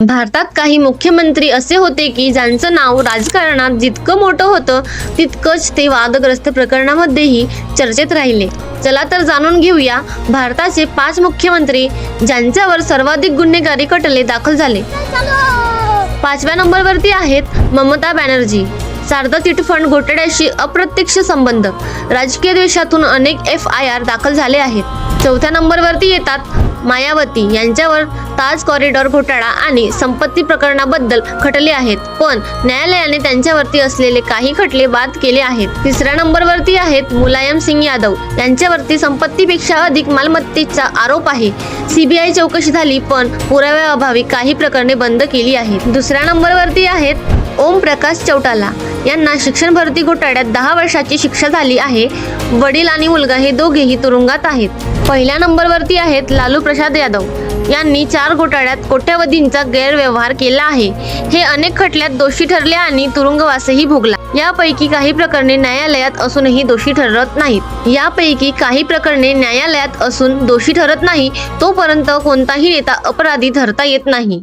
भारतात काही मुख्यमंत्री असे होते की ज्यांचं नाव राजकारणात जितकं मोठं होतं तितकंच ते वादग्रस्त प्रकरणामध्येही चर्चेत राहिले. चला तर जाणून घेऊया भारताचे पाच मुख्यमंत्री ज्यांच्यावर सर्वाधिक गुन्हेगारी खटले दाखल झाले. पाचव्या नंबरवरती आहेत ममता बॅनर्जी. शारदा चिटफंड घोटाळ्याशी अप्रत्यक्ष संबंध. राजकीय द्वेषातून अनेक एफ आय आर दाखल झाले आहेत. चौथ्या नंबरवरती येतात मायावती यांच्यावर ताज कॉरिडॉर घोटाळा आणि संपत्ती प्रकरणाबद्दल खटले आहेत. पण न्यायालयाने त्यांच्यावरती असलेले काही खटले बाद केले आहेत. तिसऱ्या नंबरवरती आहेत मुलायम सिंग यादव. यांच्यावरती संपत्तीपेक्षा अधिक मालमत्तेचा आरोप आहे. सीबीआय चौकशी झाली पण पुराव्याअभावी काही प्रकरणे बंद केली आहेत. दुसऱ्या नंबरवरती आहेत ओम प्रकाश चौटाला. यांना शिक्षण भरती घोटाळ्यात दहा वर्षाची शिक्षा झाली आहे. वडील आणि मुलगा हे दोघेही तुरुंगात आहेत. पहिल्या नंबरवरती आहेत लालू प्रसाद यादव. यांनी चार घोटाळ्यात कोट्यवधींचा गैरव्यवहार केला आहे. हे अनेक खटल्यात दोषी ठरले आणि तुरुंगवासही भोगला. यापैकी काही प्रकरणे न्यायालयात असूनही दोषी ठरत नाहीत. यापैकी काही प्रकरणे न्यायालयात असून दोषी ठरत नाही तोपर्यंत कोणताही नेता अपराधी ठरता येत नाही.